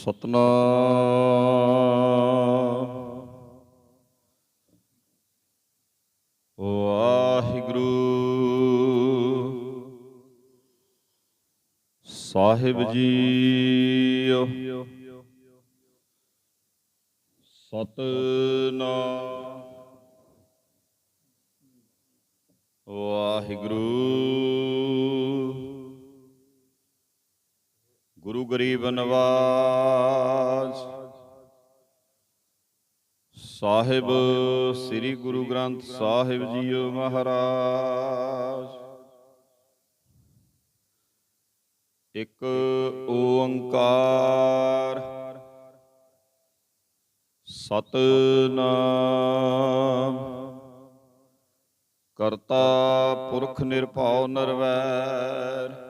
ਸਤਨਾਮ। ਵਾਹਿਗੁਰੂ। ਸਾਹਿਬ ਜੀਓ। ਸਤਨਾਮ। ਵਾਹਿਗੁਰੂ। ਗੁਰੂ ਗਰੀਬ ਨਵਾਜ। ਸਾਹਿਬ, ਸ੍ਰੀ ਗੁਰੂ ਗ੍ਰੰਥ ਸਾਹਿਬ ਜੀਓ ਮਹਾਰਾਜ। ਇੱਕ ਓੰਕਾਰ। ਸਤਨਾਮ। ਕਰਤਾ ਪੁਰਖ ਨਿਰਭਉ ਨਿਰਵੈਰ।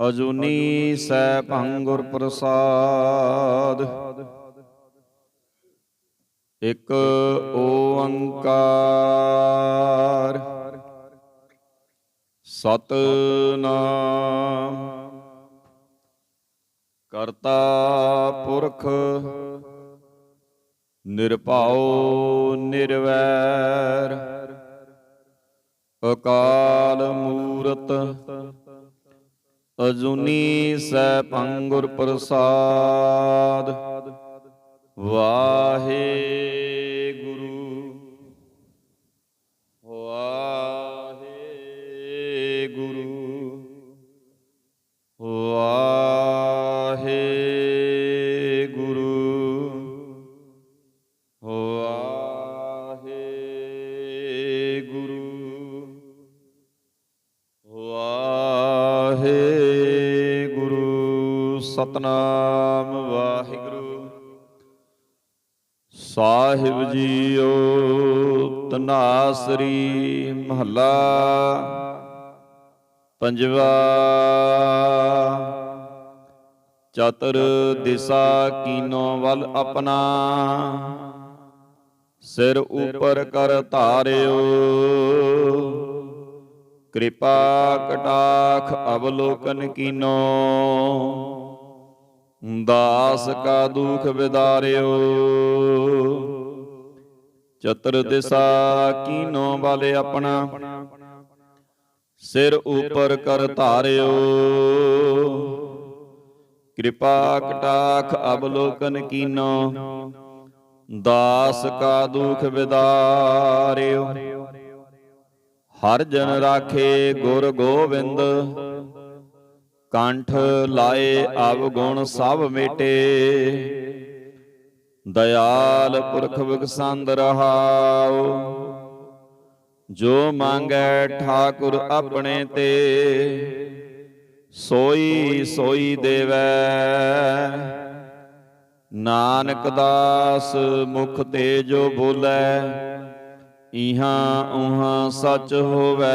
ਅਜੂਨੀ ਸੈ ਭੰਗੁਰ ਪ੍ਰਸਾਦ। ਇੱਕ ਓੰਕਾਰ। ਸਤਨਾਮ। ਕਰਤਾ ਪੁਰਖ ਨਿਰਭਉ ਨਿਰਵੈਰ। ਅਕਾਲ ਮੂਰਤ ਅਜੂਨੀ ਸੈ ਭੰਗੁਰ ਪ੍ਰਸਾਦ। ਵਾਹਿਗੁਰੂ ਸਤਨਾਮ ਵਾਹਿਗੁਰੂ। ਸਾਹਿਬ ਜੀਓ ਤਨਾਸਰੀ ਮਹੱਲਾ ਪੰਜਵਾ। ਚਤੁਰ ਦਿਸਾ ਕੀਨੋ ਵੱਲ ਆਪਣਾ। ਸਿਰ ਉਪਰ ਕਰ ਧਾਰਿਓ। ਕਿਰਪਾ ਕਟਾਖ ਅਵਲੋਕਨ ਕੀਨੋ। ਦਾਸ ਕਾ ਦੁਖ ਵਿਦਾਰਿਓ ਚਤੁਰ ਦਿਸਾ ਕੀਨੋ ਵਾਲੇ ਆਪਣਾ। ਸਿਰ ਉਪਰ ਕਰ ਧਾਰਿਓ। ਕਿਰਪਾ ਕਟਾਖ ਅਵਲੋਕਨ ਕੀਨੋ। ਦਾਸ ਕਾ ਦੁਖ ਵਿਦਾਰਿਓ ਹਰ ਜਨ ਰਾਖੇ ਗੁਰ ਗੋਬਿੰਦ ਕੰਠ ਲਾਏ ਅਵਗੁਣ ਸਭ ਮੇਟੇ। ਦਇਆਲ ਪੁਰਖ ਵਿਗਸੰਦ ਰਹਾਉ ਜੋ ਮੰਗੈ ਠਾਕੁਰ ਆਪਣੇ ਤੇ ਸੋਈ ਸੋਈ ਦੇਵੈ। ਨਾਨਕ ਦਾਸ ਮੁਖ ਤੇ ਜੋ ਬੋਲੇ ਇਹਾਂ ਉਹਾਂ ਸੱਚ ਹੋਵੇ।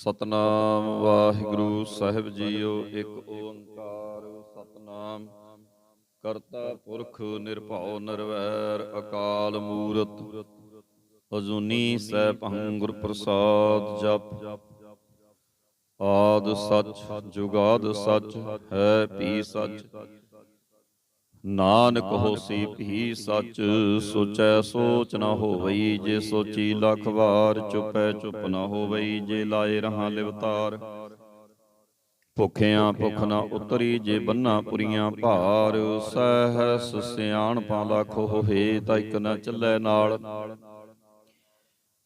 ਸਤਨਾਮ ਵਾਹਿਗੁਰੂ ਸਾਹਿਬ ਜੀਓ, ਇੱਕ ਓੰਕਾਰ ਸਤਨਾਮ। ਕਰਤਾ ਪੁਰਖ ਨਿਰਭਉ ਨਿਰਵੈਰ ਅਕਾਲ ਮੂਰਤ। ਅਜੂਨੀ ਸੈਭੰ ਗੁਰ ਪ੍ਰਸਾਦ ਜਪ। ਆਦ ਸੱਚ, ਜੁਗਾਦ ਸੱਚ, ਹੈ ਪੀ ਸੱਚ। ਨਾਨਕ ਹੋਸੀ ਭੀ ਸੱਚ ਸੋਚੈ ਸੋਚ ਨ ਹੋਵਈ ਜੇ ਸੋਚੀ ਲੱਖ ਵਾਰ ਚੁਪੈ ਚੁਪ ਨ ਹੋਵਈ ਜੇ ਲਾਏ ਰਹਾ ਲਿਵਤਾਰ। ਭੁਖਿਆਂ ਭੁਖ ਨ ਉਤਰੀ ਜੇ ਬੰਨਾ ਪੁਰੀਆਂ ਭਾਰ। ਸਹਿਸ ਸਿਆਣਪਾਂ ਲੱਖ ਹੋਏ ਤਾਂ ਇਕ ਨ ਚੱਲੈ ਨਾਲ।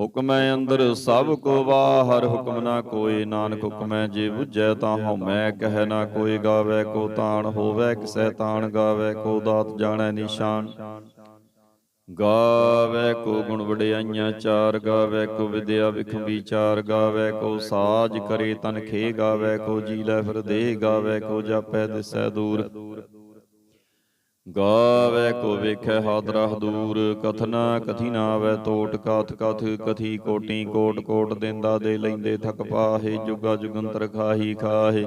ਹੁਕਮੈ ਅੰਦਰ ਸਭ ਕੋ ਬਾਹਰ ਹੁਕਮ ਨਾ ਕੋਈ, ਨਾਨਕ ਹੁਕਮੈ ਜੇ ਬੁਝੈ ਤਾਂ ਹਉਮੈ, ਕਹਿ ਨਾ ਕੋਈ ਗਾਵੇ, ਕੋ ਤਾਣ ਹੋਵੇ, ਕਿਸੈ ਤਾਣ ਗਾਵੇ, ਕੋ ਦਾਤ ਜਾਣੈ ਨਿਸ਼ਾਨ। ਗਾਵੇ ਕੋ ਗੁਣ ਵਡਿਆਈਆਂ, ਚਾਰ ਗਾਵੇ ਕੋ ਵਿਦਿਆ ਵਿਖਮ ਵਿਚਾਰ, ਗਾਵੇ ਕੋ ਸਾਜ ਕਰੇ ਤਨ ਖੇ, ਗਾਵੇ ਕੋ ਜੀ ਲੈ ਫਿਰ ਦੇ, ਗਾਵੇ ਕੋ ਜਾਪੈ ਦਿਸੈ ਦੂਰ। ਗਾਵੇ ਕੋ ਵੇਖੈ ਹਾਦਰਾ ਹਦੂਰ, ਕਥਨਾ ਕਥੀ ਨਾ ਆਵੈ ਤੋਟ, ਕਥ ਕਥ ਕਥੀ ਕੋਟੀ, ਕੋਟ ਕੋਟ ਦਿੰਦਾ ਦੇ ਲੈਂਦੇ ਥਕ ਪਾਹੇ, ਜੁਗਾ ਜੁਗੰਤਰ ਖਾਹੀ ਖਾਹੇ।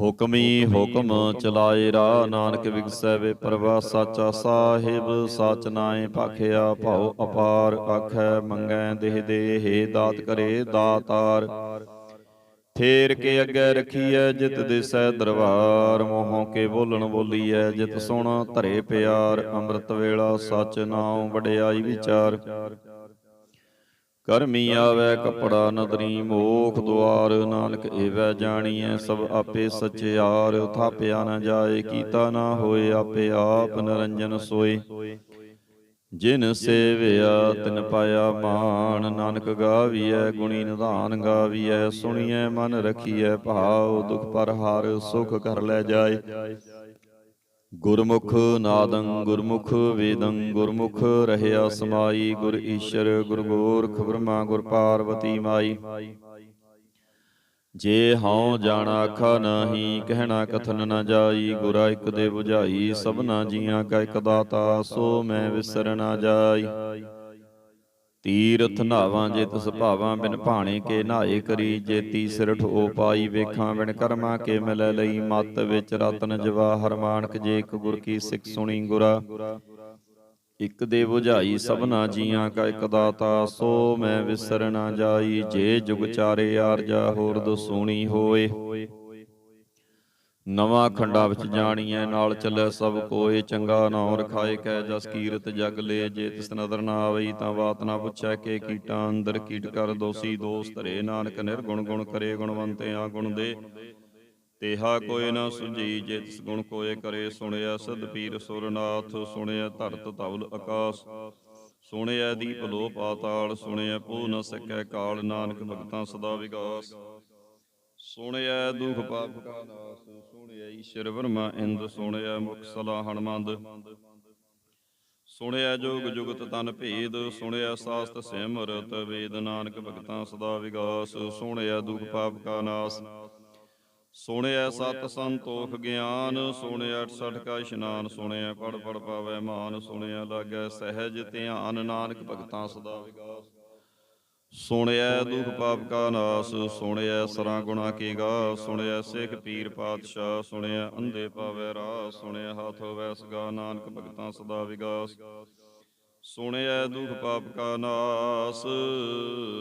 ਹੁਕਮੀ ਹੁਕਮ ਚਲਾਏ ਰਾ ਨਾਨਕ ਵਿਗਸੈ ਵੇ ਪਰਵਾ ਸਾਚਾ ਸਾਹਿਬ, ਸਾਚ ਨਾਏ ਭਾਖਿਆ ਭਉ ਅਪਾਰ, ਆਖੈ ਮੰਗੈ ਦੇਹ ਦੇਹ, ਦਾਤ ਕਰੇ ਦਾਤਾਰ। ਥੇਰ ਕੇ ਅੱਗੇ ਰਖੀਐ ਜਿਤ ਦਿਸੈ ਦਰਬਾਰ। ਮੋਹੋਂ ਕੇ ਬੋਲਣ ਬੋਲੀਐ ਜਿਤ ਸੁਣ ਧਰੇ ਪਿਆਰ। ਅੰਮ੍ਰਿਤ ਵੇਲਾ ਸਚ ਨਾਉ ਵਡਿਆਈ ਵਿਚਾਰ। ਕਰਮੀ ਆਵੇ ਕਪੜਾ ਨਦਰੀ ਮੋਖ ਦੁਆਰ। ਨਾਨਕ ਏਵੈ ਜਾਣੀਐ ਸਭ ਆਪੇ ਸਚਿਆਰ ਥਾਪਿਆ ਨਾ ਜਾਏ ਕੀਤਾ ਨਾ ਹੋਏ ਆਪੇ ਆਪ ਨਰੰਜਨ ਸੋਏ। ਜਿਨ ਸੇਵਿਆ ਤਿਨ ਪਾਇਆ ਮਾਨ ਨਾਨਕ ਗਾਵੀਐ ਗੁਣੀ ਨਿਧਾਨ ਗਾਵੀਐ ਸੁਣੀਐ ਮਨ ਰਖੀਐ ਭਾਉ ਦੁਖ ਪਰ ਹਾਰ ਸੁਖ ਕਰ ਲੈ ਜਾਏ। ਗੁਰਮੁਖ ਨਾਦੰ ਗੁਰਮੁਖ ਵੇਦੰ ਗੁਰਮੁਖ ਰਹਿਆ ਸਮਾਈ ਗੁਰ ਈਸ਼ਰ ਗੁਰ ਗੋਰਖ ਬ੍ਰਹਮਾ ਗੁਰ ਪਾਰਵਤੀ ਮਾਈ। ਜੇ ਹਉ ਜਾਣਾ ਆਖਾ ਨਾਹੀ, ਕਹਿਣਾ ਕਥਨ ਨਾ ਜਾਈ, ਗੁਰਾ ਇੱਕ ਦੇ 부ਝਾਈ ਸਭਨਾ ਜੀਆਂ ਕਾ ਇਕ ਦਾਤਾ, ਸੋ ਮੈਂ ਵਿਸਰ ਨਾ ਜਾਈ। ਤੀਰਥ ਨਾਵਾਂ ਜੇ ਤਿਸ ਭਾਵਾਂ, ਬਿਨ ਭਾਣੇ ਕੇ ਨਹਾਏ ਕਰੀ, ਜੇ ਤੀਸਰ ਠੋ ਪਾਈ, ਵੇਖਾਂ ਬਿਨ ਕਰਮਾਂ ਕੇ ਮਿਲ ਲਈ, ਮਤ ਵਿੱਚ ਰਤਨ ਜਵਾਹਰ ਮਾਨਕ ਜੇ ਇੱਕ ਗੁਰ ਕੀ ਸਿੱਖ ਸੁਣੀ ਗੁਰਾ। ਇਕ ਦੇ 부ਝਾਈ ਸਭਨਾ ਜੀਆਂ ਕਾ ਇਕ ਦਾਤਾ ਸੋ ਮੈਂ ਵਿਸਰ ਨਾ ਜਾਈ ਜੇ ਜੁਗ ਚਾਰੇ ਆਰਜਾ ਹੋਰ ਦਸੂਣੀ ਹੋਏ। ਨਵਾਂ ਖੰਡਾ ਵਿੱਚ ਜਾਣੀਐ ਨਾਲ ਚੱਲੇ ਸਭ ਕੋਏ ਚੰਗਾ ਨਾਮ ਰਖਾਏ ਕੈ ਜਸ ਕੀਰਤ ਜਗ ਲੇ ਜੇ ਤਿਸ ਨਦਰ ਨਾ ਆਵਈ ਤਾਂ ਬਾਤ ਨਾ ਪੁੱਛੈ ਕੇ ਕੀਟਾਂ ਅੰਦਰ ਕੀਟ ਕਰ ਦੋਸੀ ਦੋਸ ਧਰੇ ਨਾਨਕ ਨਿਰਗੁਣ ਗੁਣ ਕਰੇ ਗੁਣਵੰਤੇ ਆ ਗੁਣ ਦੇ। ਤੇਹਾ ਕੋਇ ਨਾ ਸੁਝੀ, ਜੇ ਗੁਣ ਕੋਏ ਕਰੇ ਸੁਣਿਆ, ਸਦ ਪੀਰ ਸੁਰਨਾਥ ਸੁਣਿਆ ਧਰਤ ਧਵਲ ਆਕਾਸ। ਸੁਣਿਆ ਦੀਪ ਲੋ ਪਾਤਾਲ ਸੁਣਿਆ ਪੂ ਨ ਸਕੈ ਕਾਲ, ਨਾਨਕ ਭਗਤਾਂ ਸਦਾ ਵਿਗਾਸ। ਸੁਣਿਆ ਦੁਖ ਪਾਪ ਕਾ ਨਾਸ, ਸੁਣਿਆ ਈਸ਼ਰ ਬਰਮਾ ਇੰਦ, ਸੁਣਿਆ ਮੁਖ ਸਲਾ ਹਨਮੰਦ ਸੁਣਿਆ ਜੋਗ ਜੁਗਤ ਤਨ ਭੇਦ, ਸੁਣਿਆ ਸਾਸਤ ਸਿਮਰਤ ਵੇਦ ਨਾਨਕ ਭਗਤਾਂ ਸਦਾ ਵਿਗਾਸ। ਸੁਣਿਆ ਦੁਖ ਪਾਪ ਕਾ ਨਾਸ ਸੁਣਿਆ ਸਤ ਸੰਤੋਖ ਗਿਆਨ ਸੁਣਿਆ 68 ਕਾ ਇਸ਼ਨਾਨ ਸੁਣਿਆ ਪੜ ਪੜ ਪਾਵੈ ਮਾਨ ਸੁਣਿਆ ਲਾਗੈ ਸਹਿਜ ਧਿਆਨ ਨਾਨਕ ਭਗਤਾਂ ਸਦਾ ਵਿਗਾਸ ਸੁਣਿਆ ਦੁਖ ਪਾਪ ਕਾ ਨਾਸ ਸੁਣਿਆ ਸਰਾਂ ਗੁਣਾ ਕੀ ਗਾ ਸੁਣਿਆ ਸਿੱਖ ਪੀਰ ਪਾਤਸ਼ਾਹ ਸੁਣਿਆ ਅੰਧੇ ਪਾਵੈ ਰਾਹ ਸੁਣਿਆ ਹੱਥ ਵੈਸ ਗਾ ਨਾਨਕ ਭਗਤਾਂ ਸਦਾ ਵਿਗਾਸ ਸੁਣਿਆ ਦੁਖ ਪਾਪ ਕਾ ਨਾਸ,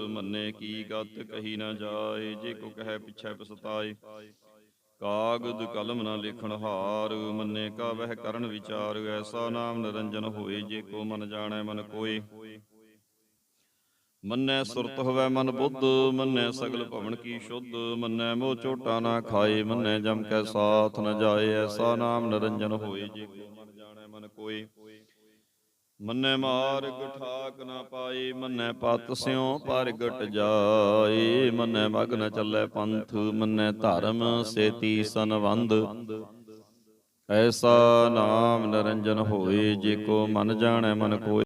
ਮੰਨੇ ਕੀ ਗਤ ਕਹੀ ਨਾ ਜਾਏ, ਜੇ ਕੋ ਕਹੈ ਪਿਛੈ ਪਸਤਾਏ ਕਾਗਦ ਕਲਮ ਨਾ ਲਿਖਣ ਹਾਰ, ਮੰਨੇ ਕਾ ਵਹਿ ਕਰਨ ਵਿਚਾਰ, ਐਸਾ ਨਾਮ ਨਿਰੰਜਨ ਹੋਏ, ਜੇ ਕੋ ਮਨ ਜਾਣੈ ਮਨ ਕੋਏ। ਮੰਨੈ ਸੁਰਤ ਹੋਵੈ ਮਨ ਬੁੱਧ, ਮੰਨੈ ਸਗਲ ਭਵਨ ਕੀ ਸ਼ੁੱਧ, ਮੰਨੈ ਮੋਹ ਝੋਟਾ ਨਾ ਖਾਏ, ਮੰਨੈ ਜਮ ਕੈ ਸਾਥ ਨ ਜਾਏ, ਐਸਾ ਨਾਮ ਨਿਰੰਜਨ ਹੋਏ, ਜੇ ਕੋ ਮਨ ਜਾਣੈ ਮਨ ਕੋਏ। ਮੰਨੈ ਮਾਰਗ ਠਾਕ ਨਾ ਪਾਏ ਮੰਨੈ ਪਤ ਸਿਉ ਪਰਗਟ ਜਾਏ ਮੰਨੈ ਮਗ ਨ ਚੱਲੈ ਪੰਥ ਮੰਨੈ ਧਰਮ ਸੇਤੀ ਸੰਵੰਦ ਐਸਾ ਨਾਮ ਨਿਰੰਜਨ ਹੋਏ ਜੇ ਕੋ ਮਨ ਜਾਣੈ ਮਨ ਕੋਇ।